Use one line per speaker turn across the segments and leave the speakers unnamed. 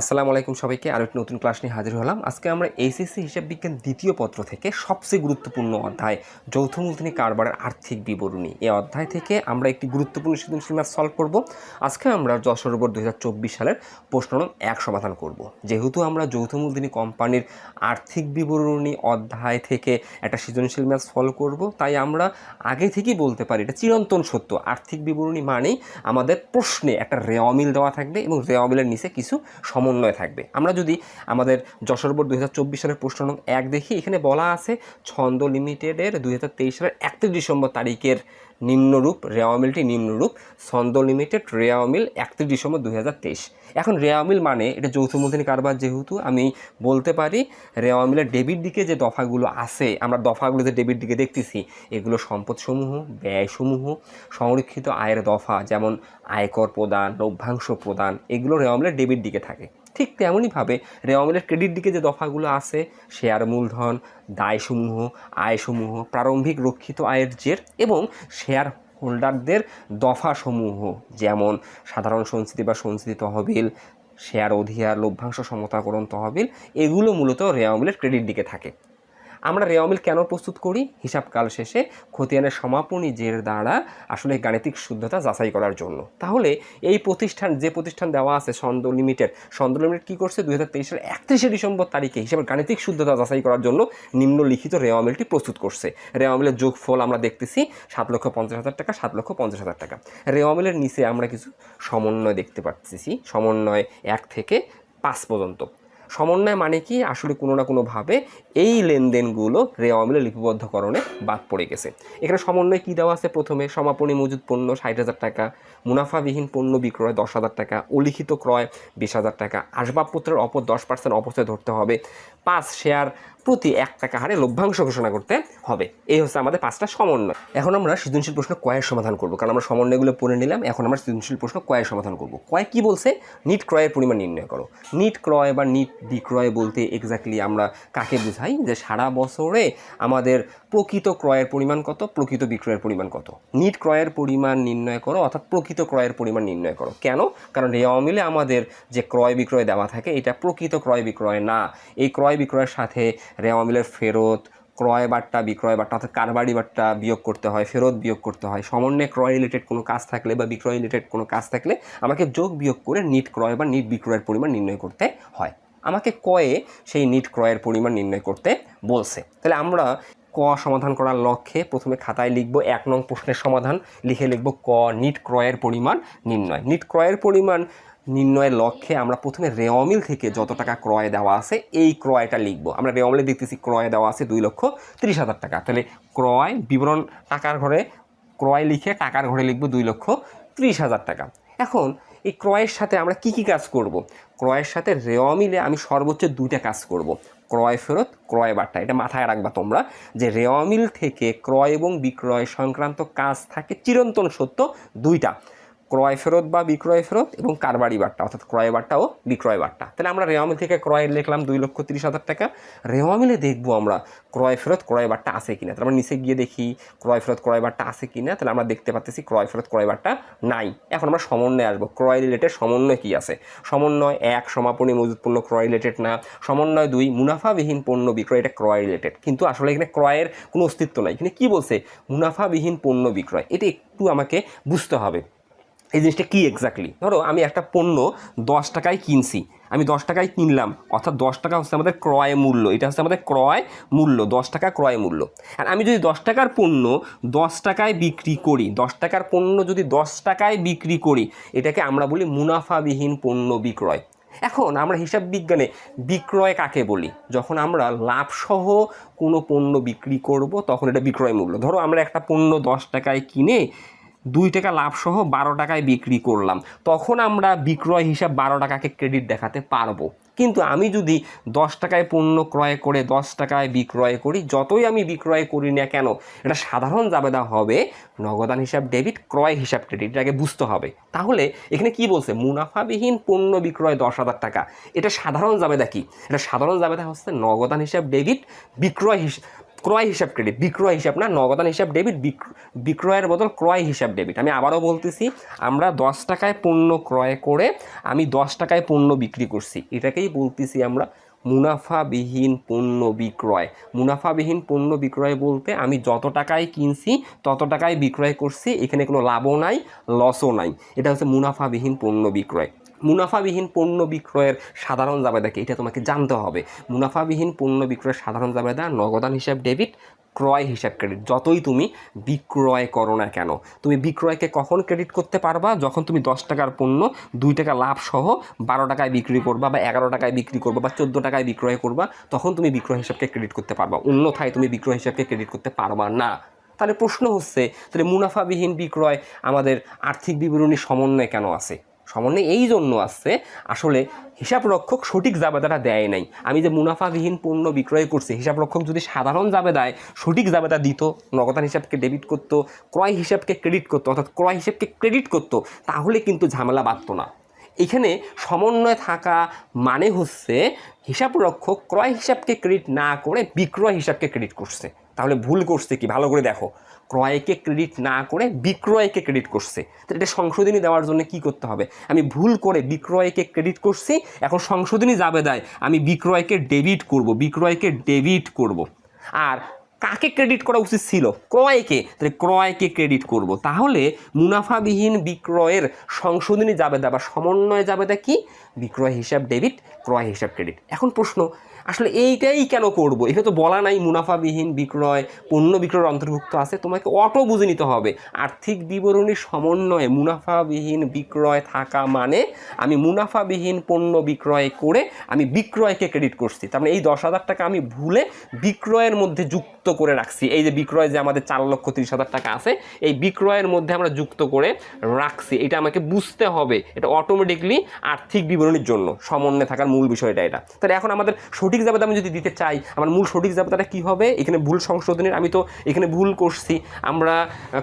আসসালামু আলাইকুম সবাইকে আরও একটি নতুন ক্লাস নিয়ে হাজির হলাম। আজকে আমরা এইচএসসি হিসাব বিজ্ঞান দ্বিতীয় পত্র থেকে সবচেয়ে গুরুত্বপূর্ণ অধ্যায়, যৌথ মূলধনী কারবারের আর্থিক বিবরণী। এই অধ্যায় থেকে আমরা একটি গুরুত্বপূর্ণ সৃজনশীল ম্যাথ সলভ করব। আজকে আমরা যশোর বোর্ড দু সালের প্রশ্ন নং এক সমাধান করব। যেহেতু আমরা যৌথ মূলধনী কোম্পানির আর্থিক বিবরণী অধ্যায় থেকে একটা সৃজনশীল ম্যাথ সলভ করব, তাই আমরা আগে থেকেই বলতে পারি এটা চিরন্তন সত্য। আর্থিক বিবরণী মানেই আমাদের প্রশ্নে একটা রেওয়ামিল দেওয়া থাকবে এবং রেওয়ামিলের নিচে কিছু সমন্বয় থাকবে। আমরা যদি আমাদের যশোর বোর্ড দুই হাজার চব্বিশ সালের প্রশ্ন নং এক দেখি, এখানে বলা আছে ছন্দ লিমিটেডের দুই হাজার তেইশ সালের একত্রিশ ডিসেম্বর তারিখের নিম্নরূপ রেওয়ামিলটি নিম্নরূপ, ছন্দ লিমিটেড রেওয়ামিল একত্রিশ ডিসেম্বর দুই হাজার তেইশ। এখন রেওয়ামিল মানে এটা যৌথ মূলধনী কারবার যেহেতু, আমি বলতে পারি রেওয়ামিলের ডেবিট দিকে যে দফাগুলো আছে, আমরা দফাগুলো যে ডেবিট দিকে দেখতেছি, এগুলো সম্পদসমূহ, ব্যয়সমূহ, সংরক্ষিত আয়ের দফা, যেমন আয়কর প্রদান, লভ্যাংশ প্রদান, এগুলো রেওয়ামিলের ডেবিট দিকে থাকে। ঠিক তেমনইভাবে রেওয়ামিলের ক্রেডিট দিকে যে দফাগুলো আছে, শেয়ার মূলধন, দায়সমূহ, আয়সমূহ, প্রারম্ভিক রক্ষিত আয়ের জের এবং শেয়ার হোল্ডারদের দফাসমূহ, যেমন সাধারণ সঞ্চিতি বা সঞ্চিতি তহবিল, শেয়ার অধিয়ার লভ্যাংশ সমতাকরণ তহবিল, এগুলো মূলত রেওয়ামিলের ক্রেডিট দিকে থাকে। আমরা রেওয়ামিল কেন প্রস্তুত করি? হিসাবকাল শেষে খতিয়ানের সমাপনী জের দ্বারা আসলে গাণিতিক শুদ্ধতা যাচাই করার জন্য। তাহলে এই প্রতিষ্ঠান, যে প্রতিষ্ঠান দেওয়া আছে সন্দ লিমিটেড সন্দ লিমিটেড কী করছে? দুই হাজার তেইশের একত্রিশে ডিসেম্বর তারিখে হিসাবে গাণিতিক শুদ্ধতা যাচাই করার জন্য নিম্নলিখিত রেওয়ামিলটি প্রস্তুত করছে। রেওয়ামিলের যোগফল আমরা দেখতেছি সাত লক্ষ পঞ্চাশ হাজার টাকা, সাত লক্ষ পঞ্চাশ হাজার টাকা। রেওয়ামিলের নিচে আমরা কিছু সমন্বয় দেখতে পাচ্ছি, সমন্বয় এক থেকে পাঁচ পর্যন্ত। সমন্বয় মানে কি? আসলে কোনো না কোনোভাবে এই লেনদেনগুলো রেওয়ামিলে লিপিবদ্ধকরণে বাদ পড়ে গেছে। এখানে সমন্বয় কী দেওয়া আছে? প্রথমে সমাপনী মজুদ পণ্য ষাট হাজার টাকা, মুনাফাবিহীন পণ্য বিক্রয় দশ হাজার টাকা, অলিখিত ক্রয় বিশ হাজার টাকা, আসবাবপত্রের অপর দশ পার্সেন্ট অপচয় ধরতে হবে। পাঁচ শেয়ার প্রতি এক টাকা হারে লভ্যাংশ ঘোষণা করতে হবে। এই হচ্ছে আমাদের পাঁচটা সমন্বয়। এখন আমরা সৃজনশীল প্রশ্ন কয়ের সমাধান করব। কারণ আমরা সমন্বয়গুলো পড়ে নিলাম, এখন আমরা সৃজনশীল প্রশ্ন কয়ের সমাধান করব। কয় কি বলছে? নিট ক্রয়ের পরিমাণ নির্ণয় করো। নিট ক্রয় বা নিট বিক্রয় বলতে এক্স্যাক্টলি আমরা কাকে বুঝাই? যে সারা বছরে আমাদের প্রকৃত ক্রয়ের পরিমাণ কত? প্রকৃত বিক্রয়ের পরিমাণ কত? নিট ক্রয়ের পরিমাণ নির্ণয় করো, অর্থাৎ প্রকৃত ক্রয়ের পরিমাণ নির্ণয় করো। কেন? কারণ রেওয়া মিলে আমাদের যে ক্রয় বিক্রয় দেওয়া থাকে, এটা প্রকৃত ক্রয় বিক্রয় না। এই ক্রয় বিক্রয়ের সাথে রেওয়া মিলের ফেরত, ক্রয় বাট্টা বিক্রয় বাট্টা, অর্থাৎ কারবারি বাট্টা বিয়োগ করতে হয়, ফেরত বিয়োগ করতে হয়। সমন্বয়ে ক্রয় রিলেটেড কোনো কাজ থাকলে বা বিক্রয় রিলেটেড কোনো কাজ থাকলে আমাকে যোগ বিয়োগ করে নিট ক্রয় বা নিট বিক্রয়ের পরিমাণ নির্ণয় করতে হয়। আমাকে কয়ে সেই নিট ক্রয়ের পরিমাণ নির্ণয় করতে বলছে। তাহলে আমরা ক সমাধান করার লক্ষ্যে প্রথমে খাতায় লিখব এক নং প্রশ্নের সমাধান। লিখে লিখব ক, নিট ক্রয়ের পরিমাণ নির্ণয়। নিট ক্রয়ের পরিমাণ নির্ণয়ের লক্ষ্যে আমরা প্রথমে রেওয়ামিল থেকে যত টাকা ক্রয় দেওয়া আছে, এই ক্রয়টা লিখব। আমরা রেওয়ামিলে দেখতেছি ক্রয় দেওয়া আছে দুই লক্ষ তিরিশ হাজার টাকা। তাহলে ক্রয় বিবরণ টাকার ঘরে, ক্রয় লিখে টাকার ঘরে লিখব দুই লক্ষ ত্রিশ হাজার টাকা। এখন এই ক্রয়ের সাথে আমরা কি কি কাজ করব? ক্রয়ের সাথে রেওয়া মিলে আমি সর্বোচ্চ দুইটা কাজ করব। ক্রয় ফেরত, ক্রয় বার্তা। এটা মাথায় রাখবা তোমরা যে রেওয়া মিল থেকে ক্রয় এবং বিক্রয় সংক্রান্ত কাজ থাকে চিরন্তন সত্য দুইটা। ক্রয় ফেরত বা বিক্রয় ফেরত এবং কারবারি বার্তা অর্থাৎ ক্রয় বার্তা ও বিক্রয় বার্তা তাহলে আমরা রেওয়ামিল থেকে ক্রয় লিখলাম দুই লক্ষ তিরিশ হাজার টাকা। রেওয়ামিলে দেখব আমরা ক্রয় ফেরত, ক্রয় বার্তা আছে কিনা। তাহলে আমরা নিচে গিয়ে দেখি ক্রয় ফেরত, ক্রয় বার্তা আছে কিনা। তাহলে আমরা দেখতে পাচ্ছি ক্রয় ফেরত, ক্রয় বার্তা নাই। এখন আমরা সমন্বয়ে আসব। ক্রয় রিলেটেড সমন্বয় কি আছে? সমন্বয় এক, সমাপনী মজুদ পণ্য ক্রয় রিলেটেড না। সমন্বয় দুই, মুনাফাবিহীন পণ্য বিক্রয়, এটা ক্রয় রিলেটেড কিন্তু আসলে এখানে ক্রয়ের কোনো অস্তিত্ব নাই। এখানে কি বলছে? মুনাফাবিহীন পণ্য বিক্রয়। এটা একটু আমাকে বুঝতে হবে। এই জিনিসটা কী এক্স্যাক্টলি ধরো, আমি একটা পণ্য দশ টাকায় কিনছি, আমি দশ টাকায় কিনলাম, অর্থাৎ দশ টাকা হচ্ছে আমাদের ক্রয় মূল্য, এটা হচ্ছে আমাদের ক্রয় মূল্য, দশ টাকা ক্রয় মূল্য। আর আমি যদি দশ টাকার পণ্য দশ টাকায় বিক্রি করি, দশ টাকার পণ্য যদি দশ টাকায় বিক্রি করি, এটাকে আমরা বলি মুনাফাবিহীন পণ্য বিক্রয়। এখন আমরা হিসাব বিজ্ঞানে বিক্রয় কাকে বলি? যখন আমরা লাভসহ কোনো পণ্য বিক্রি করব, তখন এটা বিক্রয় মূল্য। ধরো, আমরা একটা পণ্য দশ টাকায় কিনে দুই টাকা লাভ সহ বারো টাকায় বিক্রি করলাম। তখন আমরা বিক্রয় হিসাব বারো টাকাকে ক্রেডিট দেখাতে পারব। কিন্তু আমি যদি দশ টাকায় পণ্য ক্রয় করে দশ টাকায় বিক্রয় করি, যতই আমি বিক্রয় করি না কেন, এটা সাধারণ জাবেদা হবে নগদান হিসাব ডেবিট ক্রয় হিসাব ক্রেডিট এটাকে বুঝতে হবে। তাহলে এখানে কি বলছে? মুনাফাবিহীন পণ্য বিক্রয় দশ হাজার টাকা। এটা সাধারণ জাবেদা কি? এটা সাধারণ জাবেদা হচ্ছে নগদান হিসাব ডেবিট বিক্রয় হিসাব ক্রয় হিসাব ক্রেডিট বিক্রয় হিসাব না, নগদান হিসাব ডেবিট বিক্র- বিক্রয়ের বদল ক্রয় হিসাব ডেবিট আমি আবারও বলতেছি, আমরা দশ টাকায় পণ্য ক্রয় করে আমি দশ টাকায় পণ্য বিক্রি করছি। এটাকেই বলতেছি আমরা মুনাফাবিহীন পণ্য বিক্রয়। মুনাফাবিহীন পণ্য বিক্রয় বলতে আমি যত টাকায় কিনছি, তত টাকায় বিক্রয় করছি, এখানে কোনো লাভও নাই লসও নাই। এটা হচ্ছে মুনাফাবিহীন পণ্য বিক্রয়। মুনাফাবিহীন পণ্য বিক্রয়ের সাধারণ জাবেদাকে এটা তোমাকে জানতে হবে। মুনাফাবিহীন পণ্য বিক্রয়ের সাধারণ জাবেদা নগদান হিসাব, ডেবিট, ক্রয় হিসাব, ক্রেডিট। যতই তুমি বিক্রয় করো না কেন, তুমি বিক্রয়কে কখন ক্রেডিট করতে পারবা? যখন তুমি দশ টাকার পণ্য, দুই টাকা লাভ সহ বারো টাকায় বিক্রি করবা বা এগারো টাকায় বিক্রি করবা বা চোদ্দ টাকায় বিক্রয় করবা, তখন তুমি বিক্রয় হিসাবকে ক্রেডিট করতে পারবা। অন্যথায় তুমি বিক্রয় হিসাবকে ক্রেডিট করতে পারবা না। তাহলে প্রশ্ন হচ্ছে, তাহলে মুনাফাবিহীন বিক্রয় আমাদের আর্থিক বিবরণী সমন্বয় কেন আছে? সমন্বয় এই জন্য আসছে আসলে হিসাব রক্ষক সঠিক জাবেদাটা দেয় নাই। আমি যে মুনাফাবিহীন পণ্য বিক্রয় করছি হিসাব রক্ষক যদি সাধারণ জাবেদায় সঠিক জাবেদা দিত, নগদান হিসাবকে ডেবিট করতো, ক্রয় হিসাবকে ক্রেডিট করতো, অর্থাৎ ক্রয় হিসাবকে ক্রেডিট করতো, তাহলে কিন্তু ঝামেলা বাঁধতো না। এখানে সমন্বয় থাকা মানে হচ্ছে হিসাব রক্ষক ক্রয় হিসাবকে ক্রেডিট না করে বিক্রয় হিসাবকে ক্রেডিট করছে। তাহলে ভুল করছে কি? ভালো করে দেখো। ক্রয়কে ক্রেডিট না করে বিক্রয়কে ক্রেডিট করছে। তো এটা সংশোধনী দেওয়ার জন্য কি করতে হবে? আমি ভুল করে বিক্রয়কে ক্রেডিট করছি, এখন সংশোধনী যাবে দেয় আমি বিক্রয়কে ডেবিট করব, বিক্রয়কে ডেবিট করব। আর কাকে ক্রেডিট করা উচিত ছিল? ক্রয়কে। তাহলে ক্রয়কে ক্রেডিট করব। তাহলে মুনাফাবিহীন বিক্রয়ের সংশোধনী জাবেদা বা সমন্বয় জাবেদা কি? বিক্রয় হিসাব ডেবিট ক্রয় হিসাব ক্রেডিট এখন প্রশ্ন আসলে এইটাই কেন করব? এটা তো বলা নাই, মুনাফাবিহীন বিক্রয়, পণ্য বিক্রয়ের অন্তর্ভুক্ত আছে, তোমাকে অটো বুঝে নিতে হবে। আর্থিক বিবরণী সমন্বয়ে মুনাফাবিহীন বিক্রয় থাকা মানে আমি মুনাফাবিহীন পণ্য বিক্রয় করে আমি বিক্রয়কে ক্রেডিট করছি। তার মানে এই দশ হাজার টাকা আমি ভুলে বিক্রয়ের মধ্যে যুক্ত করে রাখছি। এই যে বিক্রয় যে আমাদের চার লক্ষ তিরিশ হাজার টাকা আছে, এই বিক্রয়ের মধ্যে আমরা যুক্ত করে রাখছি। এটা আমাকে বুঝতে হবে। এটা অটোমেটিকলি আর্থিক বিবরণীর জন্য, সমন্বয়ে থাকার মূল বিষয়টা এটা। তাহলে এখন আমাদের জাবেদা আমি যদি দিতে চাই, আমার মূল সঠিক জাবেদাটা কী হবে? এখানে ভুল সংশোধনের আমি তো এখানে ভুল করছি। আমরা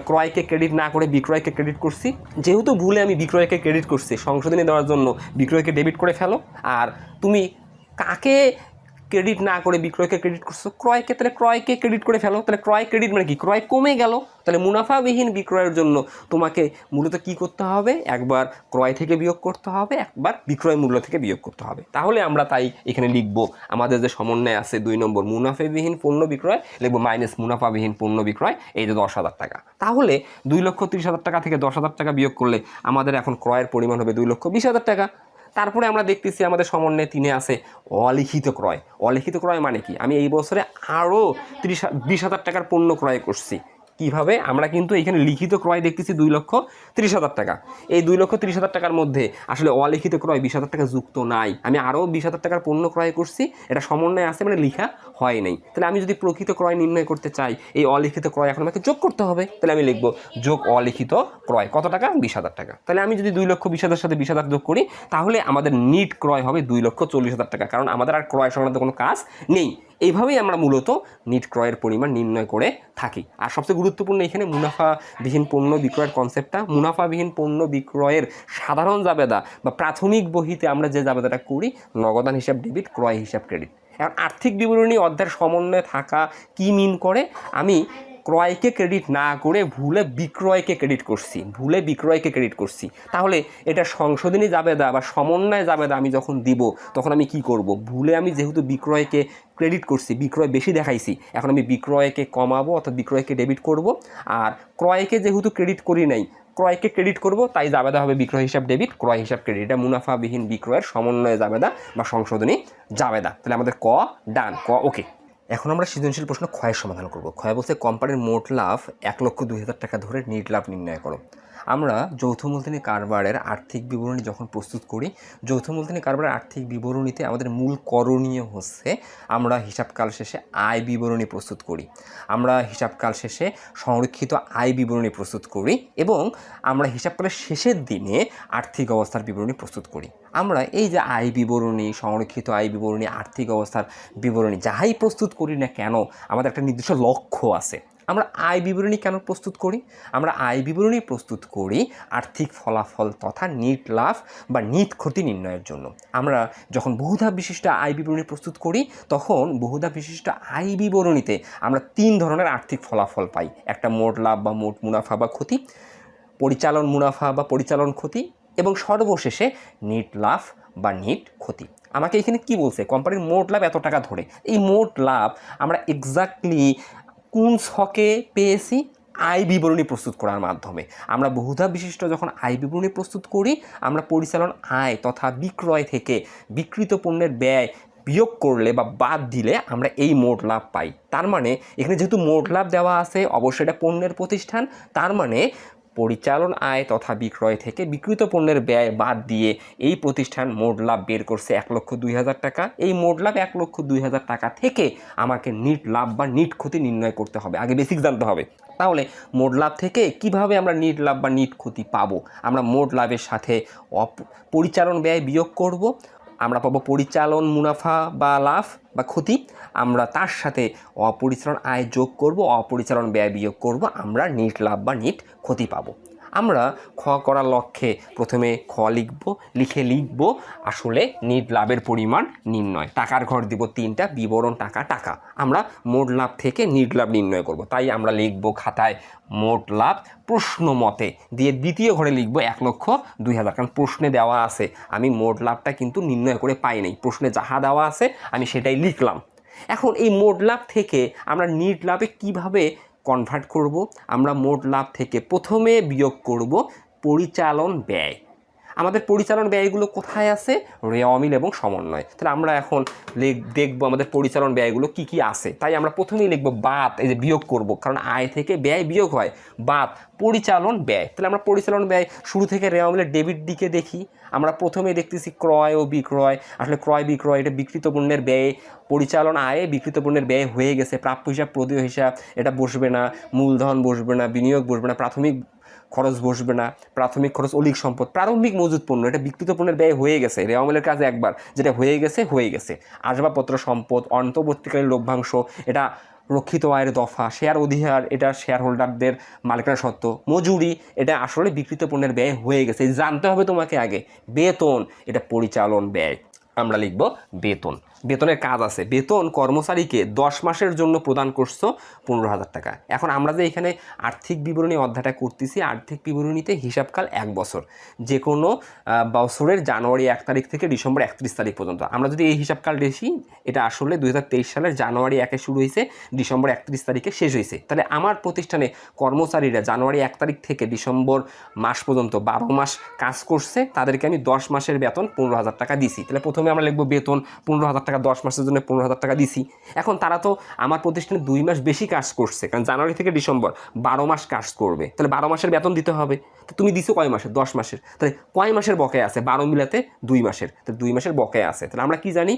ক্রয়কে ক্রেডিট না করে বিক্রয়কে ক্রেডিট করছি। যেহেতু ভুলে আমি বিক্রয়কে ক্রেডিট করছি, সংশোধনী দেওয়ার জন্য বিক্রয়কে ডেবিট করে ফেলো। আর তুমি কাকে ক্রেডিট না করে বিক্রয়কে ক্রেডিট করছ, ক্রয়কে তাহলে ক্রয়কে ক্রেডিট করে ফেলো, তাহলে ক্রয় ক্রেডিট মানে কি? ক্রয় কমে গেল, তাহলে মুনাফাবিহীন বিক্রয়ের জন্য তোমাকে মূলত কি করতে হবে? একবার ক্রয় থেকে বিয়োগ করতে হবে, একবার বিক্রয় মূল্য থেকে বিয়োগ করতে হবে। তাহলে আমরা তাই এখানে লিখব, আমাদের যে সমন্বয় আছে দুই নম্বর মুনাফাবিহীন পণ্য বিক্রয়, লিখব মাইনাস মুনাফাবিহীন পণ্য বিক্রয়, এই যে দশ হাজার টাকা। তাহলে দুই লক্ষ তিরিশ হাজার টাকা থেকে দশ হাজার টাকা বিয়োগ করলে আমাদের এখন ক্রয়ের পরিমাণ হবে দুই লক্ষ বিশ হাজার টাকা। তারপরে আমরা দেখতেছি আমাদের সমন্বয়ে তিনে আছে অলিখিত ক্রয়। অলিখিত ক্রয় মানে কি? আমি এই বছরে আরও ত্রিশ, বিশ হাজার টাকার পণ্য ক্রয় করছি। কীভাবে আমরা কিন্তু এখানে লিখিত ক্রয় দেখতেছি দুই লক্ষ তিরিশ হাজার টাকা। এই দুই লক্ষ তিরিশ হাজার টাকার মধ্যে আসলে অলিখিত ক্রয় বিশ হাজার টাকা যুক্ত নাই। আমি আরও বিশ হাজার টাকার পণ্য ক্রয় করছি, এটা সমন্বয় আছে মানে লিখা হয় নাই। তাহলে আমি যদি প্রকৃত ক্রয় নির্ণয় করতে চাই, এই অলিখিত ক্রয় এখন আমাকে যোগ করতে হবে। তাহলে আমি লিখব যোগ অলিখিত ক্রয়। কত টাকা? বিশ হাজার টাকা। তাহলে আমি যদি দুই লক্ষ বিশ হাজার সাথে বিশ হাজার যোগ করি, তাহলে আমাদের নিট ক্রয় হবে দুই লক্ষ চল্লিশ হাজার টাকা। কারণ আমাদের আর ক্রয় সংক্রান্ত কোনো কাজ নেই। এইভাবেই আমরা মূলত নিট ক্রয়ের পরিমাণ নির্ণয় করে থাকি। আর সবচেয়ে গুরুত্বপূর্ণ এখানে মুনাফাবিহীন পণ্য বিক্রয়ের কনসেপ্টটা মুনাফাবিহীন পণ্য বিক্রয়ের সাধারণ জাবেদা বা প্রাথমিক বহিতে আমরা যে জাবেদাটা করি, নগদান হিসাব ডেবিট ক্রয় হিসাব ক্রেডিট এখন আর্থিক বিবরণী অধ্যায়ের সমন্বয়ে থাকা কি মিন করে? আমি ক্রয়কে ক্রেডিট না করে ভুলে বিক্রয়কে ক্রেডিট করছি, ভুলে বিক্রয়কে ক্রেডিট করছি। তাহলে এটা সংশোধনী জাবেদা বা সমন্বয় জাবেদা আমি যখন দিব, তখন আমি কি করব? ভুলে আমি যেহেতু বিক্রয়কে ক্রেডিট করছি, বিক্রয় বেশি দেখাইছি। এখন আমি বিক্রয়কে কমাবো অর্থাৎ বিক্রয়কে ডেবিট করব। আর ক্রয়কে যেহেতু ক্রেডিট করি নাই, ক্রয়কে ক্রেডিট করব, তাই জাবেদা হবে বিক্রয় হিসাব ডেবিট ক্রয় হিসাব ক্রেডিট এটা মুনাফাবিহীন বিক্রয়ের সমন্বয়ে জাবেদা বা সংশোধনী জাবেদা। তাহলে আমাদের ক, ডান, ক ওকে এখন আমরা সৃজনশীল প্রশ্ন ক্ষয়ের সমাধান করব। ক্ষয় বলতে কোম্পানির মোট লাভ এক লক্ষ দুই হাজার টাকা ধরে নিট লাভ নির্ণয় করো। আমরা যৌথ মূলধনী কারবারের আর্থিক বিবরণী যখন প্রস্তুত করি, যৌথ মূলধনী কারবারের আর্থিক বিবরণীতে আমাদের মূল করণীয় হচ্ছে আমরা হিসাবকাল শেষে আয় বিবরণী প্রস্তুত করি। আমরা হিসাবকাল শেষে সংরক্ষিত আয় বিবরণী প্রস্তুত করি এবং আমরা হিসাবকালের শেষের দিনে আর্থিক অবস্থার বিবরণী প্রস্তুত করি। আমরা এই যে আয় বিবরণী, সংরক্ষিত আয় বিবরণী, আর্থিক অবস্থার বিবরণী যাহাই প্রস্তুত করি না কেন, আমাদের একটা নির্দিষ্ট লক্ষ্য আছে। আমরা আয় বিবরণী কেন প্রস্তুত করি? আমরা আয় বিবরণী প্রস্তুত করি আর্থিক ফলাফল তথা নিট লাভ বা নিট ক্ষতি নির্ণয়ের জন্য। আমরা যখন বহুধা বিশিষ্ট আয় বিবরণী প্রস্তুত করি, তখন বহুধা বিশিষ্ট আয় বিবরণীতে আমরা তিন ধরনের আর্থিক ফলাফল পাই। একটা মোট লাভ বা মোট মুনাফা বা ক্ষতি, পরিচালন মুনাফা বা পরিচালন ক্ষতি এবং সর্বশেষে নিট লাভ বা নিট ক্ষতি। আমাকে এখানে কি বলছে? কোম্পানির মোট লাভ এত টাকা ধরে। এই মোট লাভ আমরা এক্স্যাক্টলি কোন ছকে পেয়েছি? আয় বিবরণী প্রস্তুত করার মাধ্যমে। আমরা বহুধা বিশিষ্ট যখন আয় বিবরণী প্রস্তুত করি, আমরা পরিচালন আয় তথা বিক্রয় থেকে বিকৃত পণ্যের ব্যয় বিয়োগ করলে বা বাদ দিলে আমরা এই মোট লাভ পাই। তার মানে এখানে যেহেতু মোট লাভ দেওয়া আছে, অবশ্যই এটা পণ্যের প্রতিষ্ঠান, তার মানে পরিচালন আয় তথা বিক্রয় থেকে বিক্রিত পণ্যের ব্যয় বাদ দিয়ে এই প্রতিষ্ঠান মোট লাভ বের করছে এক লক্ষ দুই হাজার টাকা। এই মোট লাভ এক লক্ষ দুই হাজার টাকা থেকে আমাকে নিট লাভ বা নিট ক্ষতি নির্ণয় করতে হবে। আগে বেসিক জানতে হবে। তাহলে মোট লাভ থেকে কীভাবে আমরা নিট লাভ বা নিট ক্ষতি পাবো? আমরা মোট লাভের সাথে অপ- পরিচালন ব্যয় বিয়োগ করব। আমরা পাবো পরিচালন, মুনাফা বা লাভ বা ক্ষতি। আমরা তার সাথে অপরিচালন আয় যোগ করব অপরিচালন ব্যয় বিয়োগ করব, আমরা নিট লাভ বা নিট ক্ষতি পাবো। আমরা খ করার লক্ষ্যে প্রথমে খ লিখব, লিখে লিখব, আসলে নিট লাভের পরিমাণ নির্ণয়। টাকার ঘর দিব তিনটা, বিবরণ টাকা টাকা। আমরা মোট লাভ থেকে নিট লাভ নির্ণয় করব। তাই আমরা লিখব খাতায় মোট লাভ প্রশ্ন মতে। দিয়ে দ্বিতীয় ঘরে লিখব এক লক্ষ দুই হাজার। কারণ প্রশ্নে দেওয়া আছে, আমি মোট লাভটা কিন্তু নির্ণয় করে পাই নাই। প্রশ্নে যাহা দেওয়া আছে, আমি সেটাই লিখলাম। এখন এই মোট লাভ থেকে আমরা নিট লাভে কীভাবে কনভার্ট করব? আমরা মোট লাভ থেকে প্রথমে বিয়োগ করব পরিচালন ব্যয়। আমাদের পরিচালন ব্যয়গুলো কোথায় আছে? রে অমিল এবং সমন্বয়। তাহলে আমরা এখন দেখব আমাদের পরিচালন ব্যয়গুলো কি কি আছে। তাই আমরা প্রথমেই লিখব বাদ এই যে বিয়োগ করব, কারণ আয় থেকে ব্যয় বিয়োগ হয়। বাদ পরিচালন ব্যয়। তাহলে আমরা পরিচালন ব্যয় শুরু থেকে রে অমিলের ডেবিট দিকে দেখি। আমরা প্রথমে দেখতেছি ক্রয় ও বিক্রয়। আসলে ক্রয়, বিক্রয়, এটা বিকৃত পণ্যের ব্যয়। পরিচালন আয়ে বিকৃত পণ্যের ব্যয় হয়ে গেছে। প্রাপ্য হিসাব, প্রদেয় হিসাব, এটা বসবে না। মূলধন বসবে না, বিনিয়োগ বসবে না। প্রাথমিক খরচ বসবে না, প্রাথমিক খরচ অলিক সম্পদ, প্রারম্ভিক মজুদ পণ্য, এটা বিকৃত পণ্যের ব্যয় হয়ে গেছে। রেওয়ামেলের কাজে একবার, যেটা হয়ে গেছে হয়ে গেছে। আসবাবপত্র সম্পদ, অন্তর্বর্তীকালীন লভ্যাংশ, এটা রক্ষিত আয়ের দফা শেয়ার অধিকার এটা শেয়ার হোল্ডারদের মালিকানা সত্ত্ব। মজুরি, এটা আসলে বিকৃত পণ্যের ব্যয় হয়ে গেছে। জানতে হবে তোমাকে আগে, বেতন, এটা পরিচালন ব্যয়। আমরা লিখব বেতন। বেতনের কাজ আছে। বেতন কর্মচারীকে দশ মাসের জন্য প্রদান করছ পনেরো হাজার টাকা। এখন আমরা যে এখানে আর্থিক বিবরণী অধ্যায়টা করতেছি, আর্থিক বিবরণীতে হিসাবকাল এক বছর। যে কোনো বছরের জানুয়ারি এক তারিখ থেকে ডিসেম্বর একত্রিশ তারিখ পর্যন্ত। আমরা যদি এই হিসাবকাল দেখি, এটা আসলে দু হাজার তেইশ সালের জানুয়ারি একে শুরু হয়েছে, ডিসেম্বর একত্রিশ তারিখে শেষ হয়েছে। তাহলে আমার প্রতিষ্ঠানে কর্মচারীরা জানুয়ারি এক তারিখ থেকে ডিসেম্বর মাস পর্যন্ত বারো মাস কাজ করছে, তাদেরকে আমি দশ মাসের বেতন পনেরো হাজার টাকা দিছি। তাহলে প্রথমে আমরা লিখব বেতন পনেরো হাজার টাকা, দশ মাসের জন্য পনেরো হাজার টাকা দিছি। এখন তারা তো আমার প্রতিষ্ঠানে দুই মাস বেশি কাজ করছে, কারণ জানুয়ারি থেকে ডিসেম্বর বারো মাস কাজ করবে। তাহলে বারো মাসের বেতন দিতে হবে। তো তুমি দিছো কয় মাসের? দশ মাসের। তাহলে কয় মাসের বকেয়া আছে? বারো মিলাতে দুই মাসের। তাহলে দুই মাসের বকেয়া আছে। তাহলে আমরা কি জানি?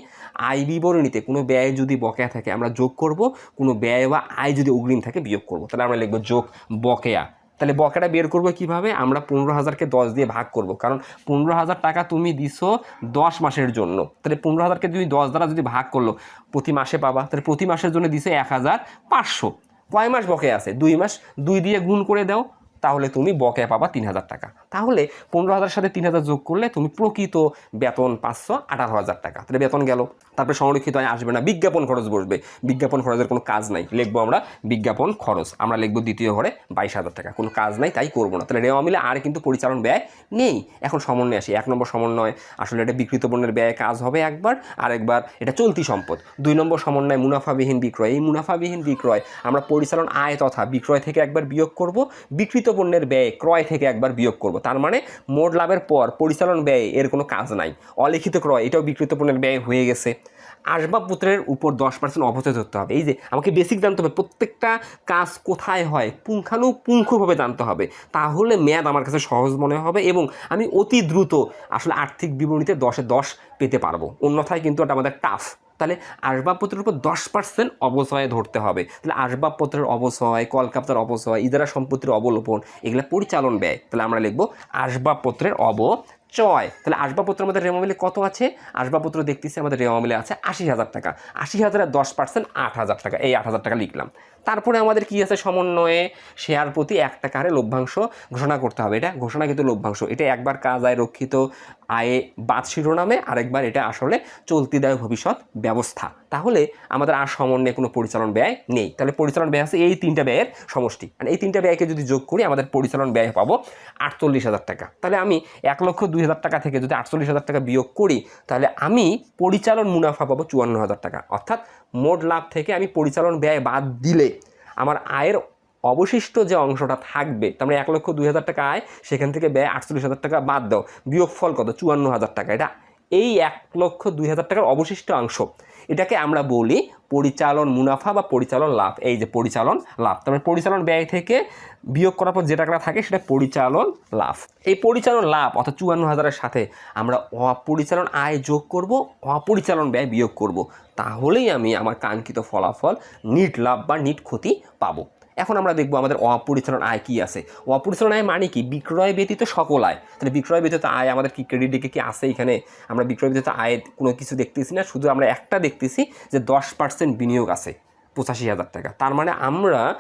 আয় বিবরণীতে কোনো ব্যয় যদি বকেয়া থাকে আমরা যোগ করব, কোনো ব্যয় বা আয় যদি অগ্রিম থাকে বিয়োগ করব। তাহলে আমরা লিখব যোগ বকেয়া। তাহলে বকেটা বের করব কীভাবে? আমরা পনেরো হাজারকে দশ দিয়ে ভাগ করব। কারণ পনেরো হাজার টাকা তুমি দিছো দশ মাসের জন্য। তাহলে পনেরো হাজারকে তুমি দশ দ্বারা যদি ভাগ করল, প্রতি মাসে পাবা। তাহলে প্রতি মাসের জন্য দিছো এক হাজার পাঁচশো। কয় মাস বকে আছে? দুই মাস। দুই দিয়ে গুণ করে দাও, তাহলে তুমি বকে পাবা তিন হাজার টাকা। তাহলে পনেরো হাজার সাথে তিন হাজার যোগ করলে তুমি প্রকৃত বেতন পাঁচশো আঠারো হাজার টাকা। তাহলে বেতন গেল। তারপরে সংরক্ষিত আয় আসবে না, বিজ্ঞাপন খরচ বসবে। বিজ্ঞাপন খরচের কোনো কাজ নাই, লিখব আমরা বিজ্ঞাপন খরচ। আমরা লিখব দ্বিতীয় ঘরে বাইশ হাজার টাকা। কোনো কাজ নাই, তাই করব না। তাহলে রেওয়া মিলে আর কিন্তু পরিচালন ব্যয় নেই। এখন সমন্বয় আসি, এক নম্বর সমন্বয়। আসলে এটা বিকৃত পণ্যের ব্যয় কাজ হবে একবার আরেকবার এটা চলতি সম্পদ। দুই নম্বর সমন্বয় মুনাফাবিহীন বিক্রয়। এই মুনাফাবিহীন বিক্রয়, আমরা পরিচালন আয় তথা বিক্রয় থেকে একবার বিয়োগ করব। বিকৃত পণ্যের ব্যয় ক্রয় থেকে একবার বিয়োগ করব। তার মানে মোট লাভের পর পরিচালন ব্যয় এর কোনো কাজ নাই। অলিখিত ক্রয়, এটাও বিকৃত পণ্যের ব্যয় হয়ে গেছে। আসবাবপত্রের উপর দশ পার্সেন্ট অপচয় ধরতে হবে। এই যে আমাকে বেসিক জানতে হবে, প্রত্যেকটা কাজ কোথায় হয়? পুঙ্খানুপুঙ্খভাবে জানতে হবে। তাহলে ম্যাথ আমার কাছে সহজ মনে হবে এবং আমি অতি দ্রুত আসলে আর্থিক বিবরণীতে দশে দশ পেতে পারব। অন্যথায় কিন্তু এটা আমাদের টাফ তাহলে আসবাবপত্রের উপর দশ পার্সেন্ট অবচয় ধরতে হবে। তাহলে আসবাবপত্রের অবসয়, কলকাতার অবসয়, ইদারা সম্পত্তির অবলোপন, এগুলো পরিচালন ব্যয়। তাহলে আমরা লিখব আসবাবপত্রের অব চয় তাহলে আসবাবপত্রের মধ্যে রেমামিলে কত আছে? আসবাবপত্র দেখতেছি আমাদের রেমামিলে আছে আশি হাজার টাকা। আশি হাজারের দশ পার্সেন্ট আট হাজার টাকা। এই আট হাজার টাকা লিখলাম। তারপরে আমাদের কি আছে সমন্বয়ে? শেয়ার প্রতি এক টাকা হারে লভ্যাংশ ঘোষণা করতে হবে। এটা ঘোষণা কিন্তু লভ্যাংশ। এটা একবার কাজ আয় রক্ষিত আয়ে বাদ শিরোনামে আরেকবার এটা আসলে চলতি দেয় ভবিষ্যৎ ব্যবস্থা। তাহলে আমাদের আর সমন্বয়ে কোনো পরিচালন ব্যয় নেই। তাহলে পরিচালন ব্যয় আছে এই তিনটা ব্যয়ের সমষ্টি। মানে এই তিনটা ব্যয়কে যদি যোগ করি, আমাদের পরিচালন ব্যয় পাবো আটচল্লিশ হাজার টাকা। তাহলে আমি এক লক্ষ দুই হাজার টাকা থেকে যদি আটচল্লিশ হাজার টাকা বিয়োগ করি, তাহলে আমি পরিচালন মুনাফা পাবো চুয়ান্ন হাজার টাকা। অর্থাৎ মোট লাভ থেকে আমি পরিচালন ব্যয় বাদ দিলে আমার আয়ের অবশিষ্ট যে অংশটা থাকবে, তার মানে এক লক্ষ দুই হাজার টাকা আয়, সেখান থেকে ব্যয় আটচল্লিশ হাজার টাকা বাদ দাও। বিয়োগ ফল কত? চুয়ান্ন হাজার টাকা। এটা এই এক লক্ষ দুই হাজার টাকার অবশিষ্ট অংশ। এটাকে আমরা বলি পরিচালন মুনাফা বা পরিচালন লাভ। এই যে পরিচালন লাভ, তার মানে পরিচালন ব্যয় থেকে বিয়োগ করার পর যে টাকাটা থাকে, সেটা পরিচালন লাভ। এই পরিচালন লাভ, অর্থাৎ চুয়ান্ন হাজারের সাথে আমরা অপরিচালন আয় যোগ করব, অপরিচালন ব্যয় বিয়োগ করব। তাহলেই আমি আমার কাঙ্ক্ষিত ফলাফল, নিট লাভ বা নিট ক্ষতি পাবো। এখন আমরা দেখব আমাদের অপরিচালন আয় কি আছে। অপরিচালন আয় মানে কি? বিক্রয় ব্যতীত সকল আয়। তাহলে বিক্রয় ব্যতীত আয় আমাদের কি ক্রেডিট ডেকে কি আছে এখানে? আমরা বিক্রয় ব্যতীত আয় কোনো কিছু দেখতেছি না, শুধু আমরা একটা দেখতেছি যে দশ পার্সেন্ট বিনিয়োগ আছে পঁচাশি হাজার টাকা। তার মানে আমরা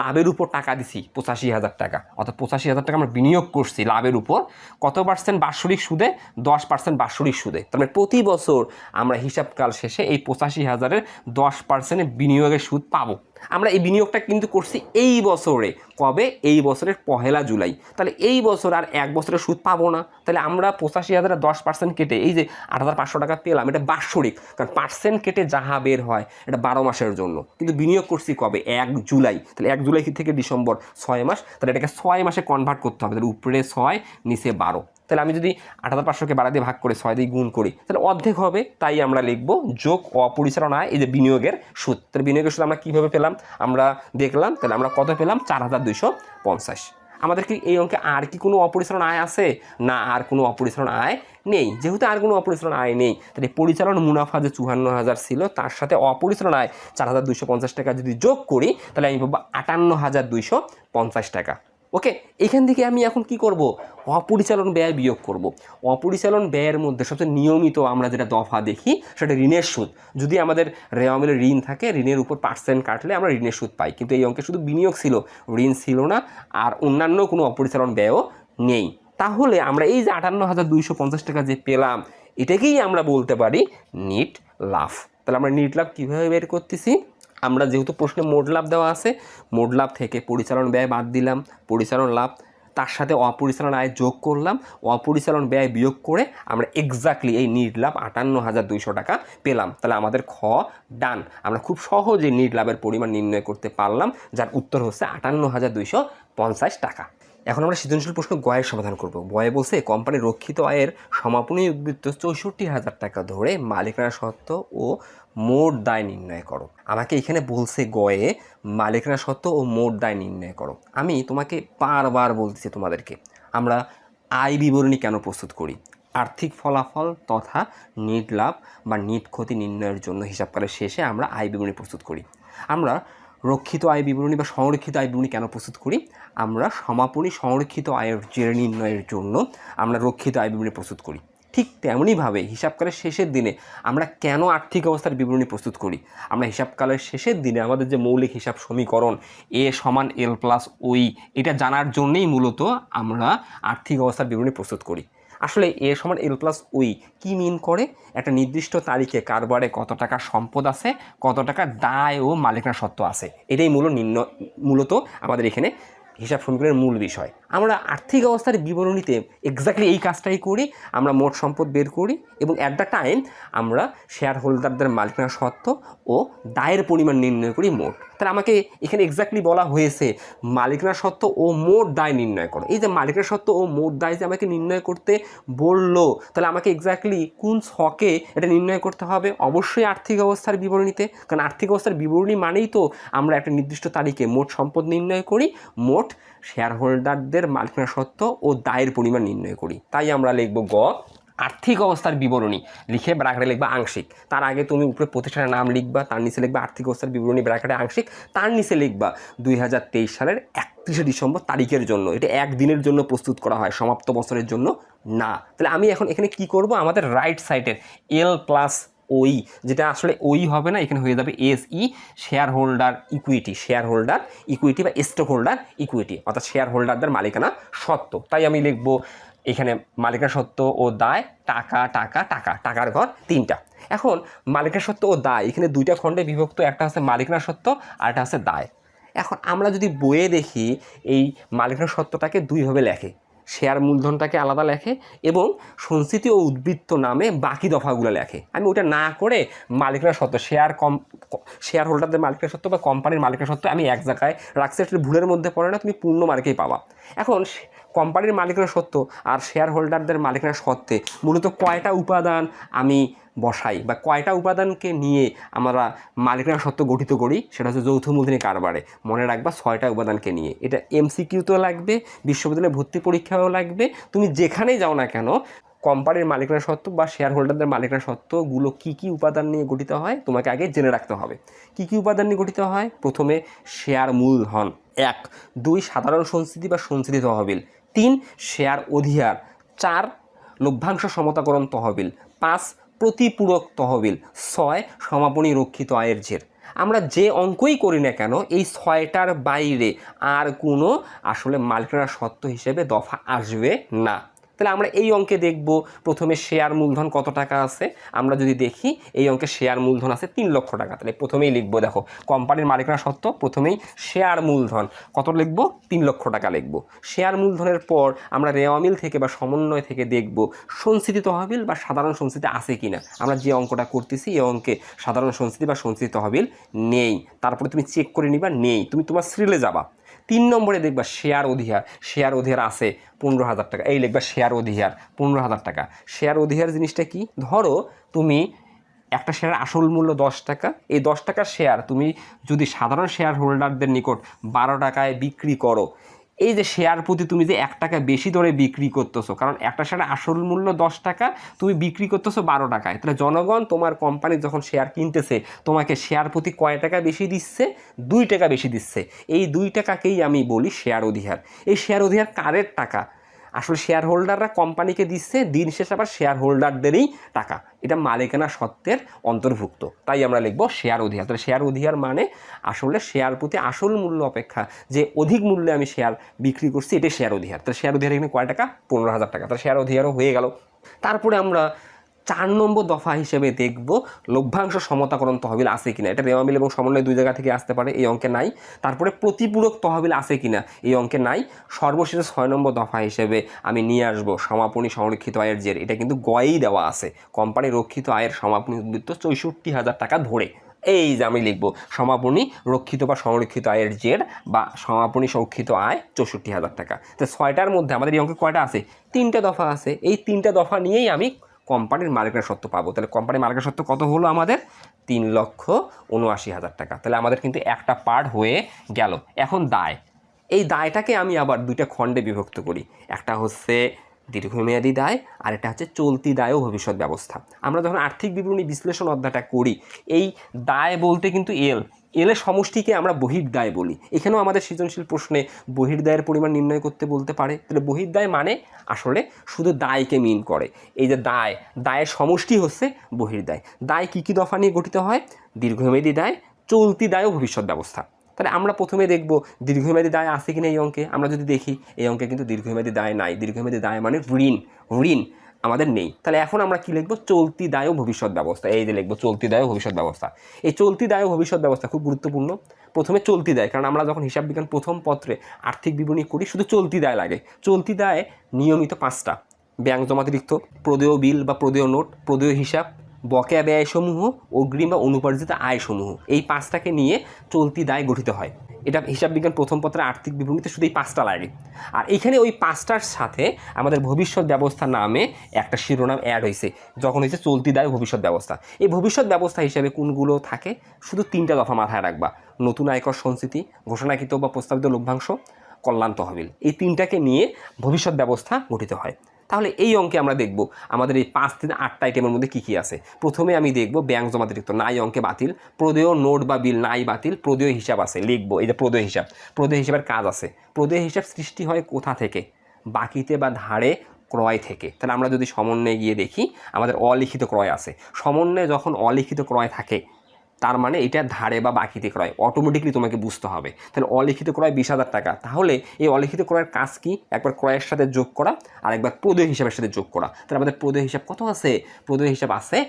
লাভের উপর টাকা দিছি পঁচাশি হাজার টাকা। অর্থাৎ পঁচাশি হাজার টাকা আমরা বিনিয়োগ করছি লাভের উপর। কত পার্সেন্ট বাৎসরিক সুদে? দশ পার্সেন্ট বাৎসরিক সুদে। তার মানে প্রতি বছর আমরা হিসাবকাল শেষে এই পঁচাশি হাজারের দশ পার্সেন্টের বিনিয়োগের সুদ পাবো। আমরা এই বিনিয়োগটা কিন্তু করছি এই বছরে। কবে? এই বছরের পহেলা জুলাই। তাহলে এই বছর আর এক বছরের সুদ পাবো না। তাহলে আমরা পঁচাশি হাজারের দশ পার্সেন্ট কেটে এই যে আট হাজার পাঁচশো টাকা পেলাম, এটা বাৎসরিক। কারণ পার্সেন্ট কেটে যাহা বের হয়, এটা বারো মাসের জন্য। কিন্তু বিনিয়োগ করছি কবে? এক জুলাই। তাহলে এক জুলাই থেকে ডিসেম্বর ছয় মাস, তাহলে এটাকে ছয় মাসে কনভার্ট করতে হবে। তাহলে উপরে ছয়, নিচে বারো। তাহলে আমি যদি আট হাজার পাঁচশোকে বাড়া দিয়ে ভাগ করে ছয় দিয়ে গুণ করি, তাহলে অর্ধেক হবে, তাই আমরা লিখব যোগ অপরিচালনা আয় এই যে বিনিয়োগের সুদ তাহলে বিনিয়োগের সুদ আমরা কীভাবে পেলাম? আমরা দেখলাম, তাহলে আমরা কত পেলাম? চার হাজার দুইশো পঞ্চাশ। আমাদের কি এই অঙ্কে আর কি কোনো অপরিচালন আয় আছে? না, আর কোনো অপরিচালন আয় নেই। যেহেতু আর কোনো অপরিচালন আয় নেই, তাহলে পরিচালন মুনাফা যে চুয়ান্ন হাজার ছিল, তার সাথে অপরিচালন আয় চার হাজার দুইশো পঞ্চাশ টাকা যদি যোগ করি, তাহলে আমি পাবো আটান্ন হাজার দুইশো পঞ্চাশ টাকা। ওকে এখান থেকে আমি এখন কি করব? অপরিচালন ব্যয় বিয়োগ করব। অপরিচালন ব্যয়ের মধ্যে সবচেয়ে নিয়মিত আমরা যেটা দফা দেখি, সেটা ঋণের সুদ। যদি আমাদের রেওয়া মিলে ঋণ থাকে, ঋণের উপর পার্সেন্ট কাটলে আমরা ঋণের সুদ পাই। কিন্তু এই অঙ্কে শুধু বিনিয়োগ ছিল, ঋণ ছিল না, আর অন্যান্য কোনো অপরিচালন ব্যয়ও নেই। তাহলে আমরা এই যে আটান্ন হাজার দুইশো পঞ্চাশ টাকা যে পেলাম, এটাকেই আমরা বলতে পারি নিট লাভ তাহলে আমরা নিট লাভ কীভাবে বের করতেছি? আমরা যেহেতু প্রশ্নে মোট লাভ দেওয়া আছে মোট লাভ থেকে পরিচালন ব্যয় বাদ দিলাম, পরিচালন লাভ, তার সাথে অপরিচালন আয় যোগ করলাম, অপরিচালন ব্যয় বিয়োগ করে আমরা এক্স্যাক্টলি এই লাভ আটান্ন হাজার দুইশো টাকা পেলাম। তাহলে আমাদের খ ডান আমরা খুব সহজে নিট লাভের পরিমাণ নির্ণয় করতে পারলাম, যার উত্তর হচ্ছে আটান্ন হাজার দুইশো পঞ্চাশ টাকা। এখন আমরা সৃজনশীল প্রশ্ন গয়ের সমাধান করব। গয়ে বলছে কোম্পানির রক্ষিত আয়ের সমাপনী উদ্বৃত্ত চৌষট্টি হাজার টাকা ধরে মালিকানা সত্ত্ব ও মোট দায় নির্ণয় করো। আমাকে এখানে বলছে গয়ে মালিকানা সত্ত্ব ও মোট দায় নির্ণয় করো। আমি তোমাকে বারবার বলতেছি তোমাদেরকে, আমরা আয় বিবরণী কেন প্রস্তুত করি? আর্থিক ফলাফল তথা নিট লাভ বা নিট ক্ষতি নির্ণয়ের জন্য হিসাবকালের শেষে আমরা আয় বিবরণী প্রস্তুত করি। আমরা রক্ষিত আয় বিবরণী বা সংরক্ষিত আয় বিবরণী কেন প্রস্তুত করি? আমরা সমাপনী সংরক্ষিত আয়ের জের নির্ণয়ের জন্য আমরা রক্ষিত আয় বিবরণী প্রস্তুত করি। ঠিক তেমনইভাবে হিসাবকালের শেষের দিনে আমরা কেন আর্থিক অবস্থার বিবরণী প্রস্তুত করি? আমরা হিসাবকালের শেষের দিনে আমাদের যে মৌলিক হিসাব সমীকরণ এ সমান এল প্লাস ওই, এটা জানার জন্যেই মূলত আমরা আর্থিক অবস্থার বিবরণী প্রস্তুত করি। আসলে এ সমান এল প্লাস ওই কী মিন করে? একটা নির্দিষ্ট তারিখে কারবারে কত টাকা সম্পদ আছে, কত টাকা দায় ও মালিকানা সত্ত্ব আছে। এটাই মূল নিম্ন মূলত আমাদের এখানে হিসাব সমীকরণের মূল বিষয়। আমরা আর্থিক অবস্থার বিবরণীতে এক্স্যাক্টলি এই কাজটাই করি, আমরা মোট সম্পদ বের করি এবং অ্যাট দ্য টাইম আমরা শেয়ার হোল্ডারদের মালিকানা সত্ত্ব ও দায়ের পরিমাণ নির্ণয় করি মোট। তাহলে আমাকে এখানে এক্স্যাক্টলি বলা হয়েছে মালিকানা সত্ত্ব ও মোট দায় নির্ণয় করো। এই যে মালিকানা সত্ত্ব ও মোট দায় যে আমাকে নির্ণয় করতে বলল, তাহলে আমাকে এক্স্যাক্টলি কোন ছকে এটা নির্ণয় করতে হবে? অবশ্যই আর্থিক অবস্থার বিবরণীতে, কারণ আর্থিক অবস্থার বিবরণী মানেই তো আমরা একটা নির্দিষ্ট তারিখে মোট সম্পদ নির্ণয় করি, মোট শেয়ার হোল্ডারদের মালিকানা সত্ত্ব ও দায়ের পরিমাণ নির্ণয় করি। তাই আমরা লিখব গ আর্থিক অবস্থার বিবরণী লিখে ব্র্যাকেটে লিখবা আংশিক। তার আগে তুমি উপরে প্রতিষ্ঠানের নাম লিখবা, তার নিচে লিখবা আর্থিক অবস্থার বিবরণী ব্র্যাকেটে আংশিক। তার নিচে লিখবা দুই হাজার তেইশ সালের একত্রিশে ডিসেম্বর তারিখের জন্য। এটা একদিনের জন্য প্রস্তুত করা হয়, সমাপ্ত বছরের জন্য না। তাহলে আমি এখন এখানে কি করব? আমাদের রাইট সাইডের এল প্লাস ওই যেটা আসলে ওই হবে না, এখানে হয়ে যাবে S E share holder equity share holder equity বা স্টক হোল্ডার ইকুইটি অর্থাৎ শেয়ার হোল্ডারদের মালিকানা সত্ত্ব তাই আমি লিখব এখানে মালিকানা সত্ত্ব ও দায়, টাকা টাকা টাকা, টাকার ঘর তিনটা। এখন মালিকানা সত্ত্ব ও দায়, এখানে দুইটা খণ্ডে বিভক্ত, একটা হচ্ছে মালিকানা সত্ত্ব আর একটা হচ্ছে দায়। এখন আমরা যদি বইয়ে দেখি, এই মালিকানা সত্ত্বটাকে দুইভাবে লেখে। শেয়ার মূলধনটাকে আলাদা লেখে এবং সঞ্চিতি ও উদ্বৃত্ত নামে বাকি দফাগুলো লেখে। আমি ওটা না করে মালিকানা সত্ত্ব শেয়ার কম শেয়ার হোল্ডারদের মালিকানা সত্ত্ব বা কোম্পানির মালিকানা সত্ত্ব আমি এক জায়গায় রাখছি ভুলের মধ্যে পড়ে না, তুমি পূর্ণ মার্কেই পাবা। এখন কোম্পানির মালিকরা সত্ত্ব আর শেয়ার হোল্ডারদের মালিকরা সত্ত্বে মূলত কয়টা উপাদান আমি বসাই বা কয়টা উপাদানকে নিয়ে আমরা মালিকানা সত্ত্ব গঠিত করি, সেটা হচ্ছে যৌথ মূলধনী কারবারে। মনে রাখবা ছয়টা উপাদানকে নিয়ে। এটা এমসিকিউতেও লাগবে, বিশ্ববিদ্যালয়ে ভর্তি পরীক্ষাও লাগবে। তুমি যেখানেই যাও না কেন, কোম্পানির মালিকরা সত্ত্ব বা শেয়ার হোল্ডারদের মালিকরা সত্ত্বগুলো কী কী উপাদান নিয়ে গঠিত হয়, তোমাকে আগে জেনে রাখতে হবে। কী কী উপাদান নিয়ে গঠিত হয়? প্রথমে শেয়ার মূলধন। এক, দুই, সাধারণ সংস্কৃতি বা সংস্কৃতি তহবিল। তিন, শেয়ার অধিহার। চার, লভ্যাংশ সমতাকরণ তহবিল। পাঁচ, প্রতিপূরক তহবিল। ছয়, সমাপনী রক্ষিত আয়ের জের। আমরা যে অঙ্কই করি না কেন, এই ছয়টার বাইরে আর কোনো আসলে মালিকানা সত্ত্ব হিসেবে দফা আসবে না। তাহলে আমরা এই অঙ্কে দেখব প্রথমে শেয়ার মূলধন কত টাকা আছে। আমরা যদি দেখি, এই অঙ্কে শেয়ার মূলধন আছে তিন লক্ষ টাকা। তাহলে প্রথমেই লিখব, দেখো কোম্পানির মালিকরা সত্ত্ব প্রথমেই শেয়ার মূলধন। কত লিখব? তিন লক্ষ টাকা লিখব। শেয়ার মূলধনের পর আমরা রেওয়ামিল থেকে বা সমন্বয় থেকে দেখব, সঞ্চিতি তহবিল বা সাধারণ সঞ্চিতি আছে কিনা। আমরা যে অঙ্কটা করতেছি, এই অঙ্কে সাধারণ সঞ্চিতি বা সঞ্চিতি তহবিল নেই। তারপরে তুমি চেক করে নিবা, নেই। তুমি তোমার সিরিলে যাবা। তিন নম্বরে দেখবা শেয়ার অধিহার শেয়ার অধিহার আছে পনেরো হাজার টাকা। এই লিখবা শেয়ার অধিহার, পনেরো হাজার টাকা। শেয়ার অধিহার জিনিসটা কি? ধরো তুমি একটা শেয়ার আসল মূল্য দশ টাকা, এই দশ টাকার শেয়ার তুমি যদি সাধারণ শেয়ার হোল্ডারদের নিকট বারো টাকায় বিক্রি করো এই যে শেয়ার প্রতি তুমি যে এক টাকা বেশি দরে বিক্রি করতেছো, কারণ একটা শেয়ার আসল মূল্য দশ টাকা, তুমি বিক্রি করতেছো বারো টাকায়। তাহলে জনগণ তোমার কোম্পানি যখন শেয়ার কিনতেছে, তোমাকে শেয়ার প্রতি কয় টাকা বেশি দিচ্ছে? দুই টাকা বেশি দিচ্ছে। এই দুই টাকাকেই আমি বলি শেয়ার অধিহার। এই শেয়ার অধিহার কারের টাকা? আসলে শেয়ার হোল্ডাররা কোম্পানিকে দিচ্ছে, দিন শেষে আবার শেয়ার হোল্ডারদেরই টাকা। এটা মালিকানা সত্ত্বের অন্তর্ভুক্ত। তাই আমরা লিখব শেয়ার অধিকার তাহলে শেয়ার অধিহার মানে আসলে শেয়ার প্রতি আসল মূল্য অপেক্ষা, যে অধিক মূল্যে আমি শেয়ার বিক্রি করছি, এটাই শেয়ার অধিকার তাহলে শেয়ার অধিহার এখানে কয় টাকা? পনেরো হাজার টাকা। তাহলে শেয়ার অধিকারও হয়ে গেল। তারপরে আমরা চার নম্বর দফা হিসেবে দেখব লভ্যাংশ সমতাকরণ তহবিল আছে কিনা। এটা রেওয়ামিল এবং সমন্বয় দুই জায়গা থেকে আসতে পারে, এই অঙ্কে নাই। তারপরে প্রতিপূরক তহবিল আছে কিনা, এই অঙ্কে নাই। সর্বশেষ ছয় নম্বর দফা হিসেবে আমি নিয়ে আসব সমাপনী সংরক্ষিত আয়ের জের। এটা কিন্তু গয়েই দেওয়া আছে। কোম্পানি রক্ষিত আয়ের সমাপনী উদ্বৃত্ত চৌষট্টি হাজার টাকা ধরে। এই যে আমি লিখব, সমাপনী রক্ষিত বা সংরক্ষিত আয়ের জের বা সমাপনী সংরক্ষিত আয় চৌষট্টি হাজার টাকা। তো ছয়টার মধ্যে আমাদের এই অঙ্কে কয়টা আছে? তিনটা দফা আছে। এই তিনটা দফা নিয়েই আমি কোম্পানির মালিকের সত্য পাবো। তাহলে কোম্পানির মালিকের সত্য কত হলো আমাদের? তিন লক্ষ উনআশি হাজার টাকা। তাহলে আমাদের কিন্তু একটা পার্ট হয়ে গেল। এখন দায়। এই দায়টাকে আমি আবার দুইটা খণ্ডে বিভক্ত করি। একটা হচ্ছে দীর্ঘমেয়াদী দায়, আর এটা হচ্ছে চলতি দায় ও ভবিষ্যৎ ব্যবস্থা। আমরা যখন আর্থিক বিবরণী বিশ্লেষণ অধ্যায়টা করি, এই দায় বলতে কিন্তু এল। এলের সমষ্টিকে আমরা বহির্দায় বলি। এখানেও আমাদের সৃজনশীল প্রশ্নে বহির্দায়ের পরিমাণ নির্ণয় করতে বলতে পারে। তাহলে বহির্দায় মানে আসলে শুধু দায়কে মিন করে। এই যে দায়, দায়ের সমষ্টি হচ্ছে বহির্দায়। দায় কী কী দফা নিয়ে গঠিত হয়? দীর্ঘমেয়াদী দায়, চলতি দায় ও ভবিষ্যৎ ব্যবস্থা। তাহলে আমরা প্রথমে দেখব দীর্ঘমেয়াদী দায় আছে কিনা এই অঙ্কে। আমরা যদি দেখি, এই অঙ্কে কিন্তু দীর্ঘমেয়াদী দায় নাই। দীর্ঘমেয়াদী দায় মানে ঋণ। ঋণ আমাদের নেই। তাহলে এখন আমরা কি লিখব? চলতি দায় ও ভবিষ্যৎ ব্যবস্থা। এই যে লিখব, চলতি দায় ও ভবিষ্যৎ ব্যবস্থা। এই চলতি দায় ও ভবিষ্যৎ ব্যবস্থা খুব গুরুত্বপূর্ণ। প্রথমে চলতি দায়, কারণ আমরা যখন হিসাব বিজ্ঞান প্রথম পত্রে আর্থিক বিবরণী করি, শুধু চলতি দায় লাগে। চলতি দায় নিয়মিত পাঁচটা। ব্যাংক জমাতিরিক্ত প্রদেয় বিল বা প্রদেয় নোট, প্রদেয় হিসাব বকেয়া ব্যয়সমূহ, অগ্রিম বা অনুপার্জিত আয়সমূহ। এই পাঁচটাকে নিয়ে চলতি দায় গঠিত হয়। এটা হিসাব বিজ্ঞান প্রথম পত্রে আর্থিক বিবরণীতে শুধু এই পাঁচটা লাগে আর এখানে ওই পাঁচটার সাথে আমাদের ভবিষ্যৎ ব্যবস্থা নামে একটা শিরোনাম অ্যাড হয়েছে যখন হয়েছে চলতি দায় ভবিষ্যৎ ব্যবস্থা। এই ভবিষ্যৎ ব্যবস্থা হিসেবে কোনগুলো থাকে? শুধু তিনটা দফা মাথায় রাখবা। নতুন আয়কর সংস্কৃতি ঘোষণাকৃত বা প্রস্তাবিত লভ্যাংশ, কল্যাণ তহবিল। এই তিনটাকে নিয়ে ভবিষ্যৎ ব্যবস্থা গঠিত হয়। তাহলে এই অঙ্কে আমরা দেখব আমাদের এই পাঁচ থেকে আটটা আইটেমের মধ্যে কী কী আছে। প্রথমে আমি দেখব ব্যাংক জমাতিরিক্ত নাই অঙ্কে বাতিল। প্রদেয় নোট বা বিল নাই, বাতিল। প্রদেয় হিসাব আছে, লিখব। এই যে প্রদেয় হিসাব। প্রদেয় হিসাবের কাজ আছে। প্রদেয় হিসাব সৃষ্টি হয় কোথা থেকে? বাকিতে বা ধারে ক্রয় থেকে। তাহলে আমরা যদি সমন্বয়ে গিয়ে দেখি, আমাদের অলিখিত ক্রয় আছে। সমন্বয়ে যখন অলিখিত ক্রয় থাকে তার মানে এটা ধারে বা বাকিতে ক্রয়। অটোমেটিকলি তোমাকে বুঝতে হবে। তাহলে অলিখিত ক্রয় বিশ হাজার টাকা। তাহলে এই অলিখিত ক্রয়ের কাজ কি? একবার ক্রয়ের সাথে যোগ করা আর একবার প্রদেয় হিসাবের সাথে যোগ করা। তাহলে আমাদের প্রদেয় হিসাব কত আছে? প্রদেয় হিসাব আছে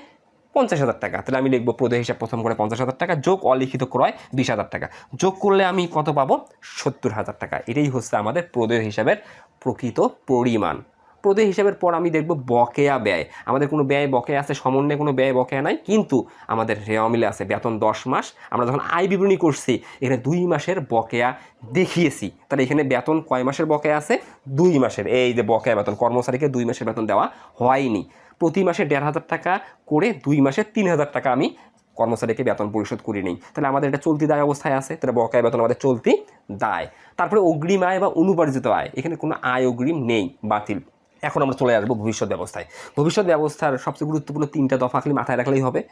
পঞ্চাশ হাজার টাকা। তাহলে আমি লিখব প্রদেয় হিসাব প্রথম করে পঞ্চাশ হাজার টাকা যোগ অলিখিত ক্রয় বিশ হাজার টাকা। যোগ করলে আমি কত পাবো? সত্তর হাজার টাকা। এটাই হচ্ছে আমাদের প্রদেয় হিসাবের প্রকৃত পরিমাণ। প্রদেয় হিসাবের পর আমি দেখব বকেয়া ব্যয়। আমাদের কোনো ব্যয় বকেয়া আছে, সমন্বয়ে কোনো ব্যয় বকেয়া নাই, কিন্তু আমাদের রেওয়া মিলে আছে, বেতন দশ মাস। আমরা যখন আয় বিবরণী করছি, এখানে দুই মাসের বকেয়া দেখিয়েছি। তাহলে এখানে বেতন কয় মাসের বকেয়া আছে? দুই মাসের। এই যে বকেয়া বেতন, কর্মচারীকে দুই মাসের বেতন দেওয়া হয়নি। প্রতি মাসে দেড় হাজার টাকা করে দুই মাসে তিন হাজার টাকা আমি কর্মচারীকে বেতন পরিশোধ করি নেই। তাহলে আমাদের এটা চলতি দায় অবস্থায় আছে, তাহলে বকেয়া বেতন আমাদের চলতি দায়। তারপরে অগ্রিম আয় বা অনুপার্জিত আয়, এখানে কোনো আয় অগ্রিম নেই, বাতিল। এখন আমরা চলে আসব ভবিষ্যৎ ব্যবস্থায়। ভবিষ্যৎ ব্যবস্থার সবচেয়ে গুরুত্বপূর্ণ তিনটা দফা খালি মাথায় রাখলেই হবে।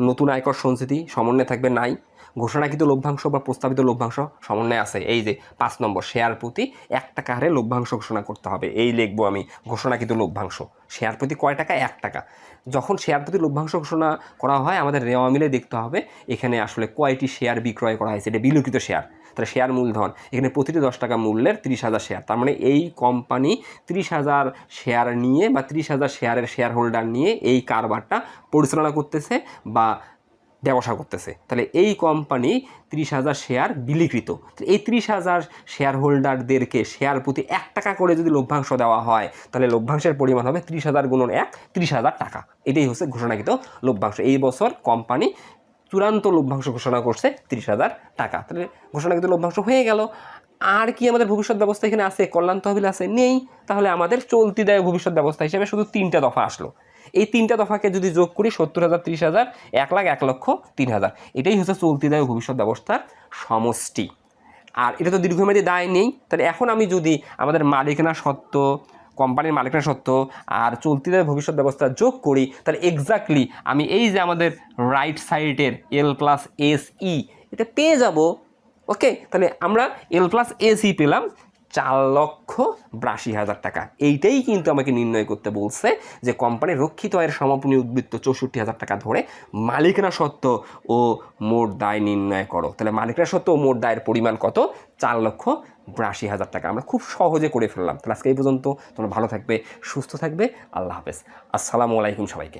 নতুন আয়কর সঞ্চিতি, সমন্বয় থাকবে নাই। ঘোষণাকৃত লভ্যাংশ বা প্রস্তাবিত লভ্যাংশ সমন্বয় আছে। এই যে পাঁচ নম্বর শেয়ার প্রতি এক টাকা হারে লভ্যাংশ ঘোষণা করতে হবে। এই লিখব আমি, ঘোষণাকৃত লভ্যাংশ। শেয়ার প্রতি কয় টাকা? এক টাকা। যখন শেয়ার প্রতি লভ্যাংশ ঘোষণা করা হয়, আমাদের রেওয়া মিলে দেখতে হবে, এখানে আসলে কয়টি শেয়ার বিক্রয় করা হয়েছে। এটা বিলুকিত শেয়ার তাহলে শেয়ার মূলধন। এখানে প্রতিটি দশ টাকা মূল্যের তিরিশ হাজার শেয়ার তার মানে এই কোম্পানি তিরিশ হাজার শেয়ার নিয়ে বা তিরিশ হাজার শেয়ারের শেয়ার হোল্ডার নিয়ে এই কারবারটা পরিচালনা করতেছে বা ব্যবসা করতেছে। তাহলে এই কোম্পানি ত্রিশ হাজার শেয়ার বিলিকৃত। এই ত্রিশ হাজার শেয়ার হোল্ডারদেরকে শেয়ার প্রতি এক টাকা করে যদি লভ্যাংশ দেওয়া হয়, তাহলে লভ্যাংশের পরিমাণ হবে ত্রিশ হাজার গুণন এক, ত্রিশ হাজার টাকা। এটাই হচ্ছে ঘোষণাকৃত লভ্যাংশ। এই বছর কোম্পানি চূড়ান্ত লভ্যাংশ ঘোষণা করছে তিরিশ হাজার টাকা। তাহলে ঘোষণাকৃত লভ্যাংশ হয়ে গেল। আর কি আমাদের ভবিষ্যৎ ব্যবস্থা এখানে আছে? কল্যাণ তহবিল আছে? নেই। তাহলে আমাদের চলতি দেয় ভবিষ্যৎ ব্যবস্থা হিসেবে শুধু তিনটা দফা আসলো। এই তিনটা দফাকে যদি যোগ করি, সত্তর হাজার, তিরিশ হাজার, এক লাখ, এক লক্ষ, তিন হাজার। এটাই হচ্ছে চলতি দায় ভবিষ্যৎ ব্যবস্থার সমষ্টি। আর এটা তো দীর্ঘমেয়াদী দায় নেই। তাহলে এখন আমি যদি আমাদের মালিকানা সত্ত্ব কোম্পানির মালিকানা সত্ত্ব আর চলতি ভবিষ্যৎ ব্যবস্থা যোগ করি, তাহলে এক্স্যাক্টলি আমি এই যে আমাদের রাইট সাইডের এল প্লাস এস ই এটা পেয়ে যাব। ওকে তাহলে আমরা এল প্লাস এসি পেলাম চার লক্ষ বিরাশি হাজার টাকা। এইটাই কিন্তু আমাকে নির্ণয় করতে বলছে যে কোম্পানির রক্ষিত আয়ের সমাপনী উদ্বৃত্ত চৌষট্টি হাজার টাকা ধরে মালিকানা সত্ত্ব ও মোট দায় নির্ণয় করো। তাহলে মালিকানা সত্ত্ব ও মোট দায়ের পরিমাণ কত? চার লক্ষ বিরাশি হাজার টাকা। আমরা খুব সহজে করে ফেললাম। তাহলে আজকে এই পর্যন্ত তোমরা ভালো থাকবে, সুস্থ থাকবে। আল্লাহ হাফেজ। আসসালামু আলাইকুম সবাইকে।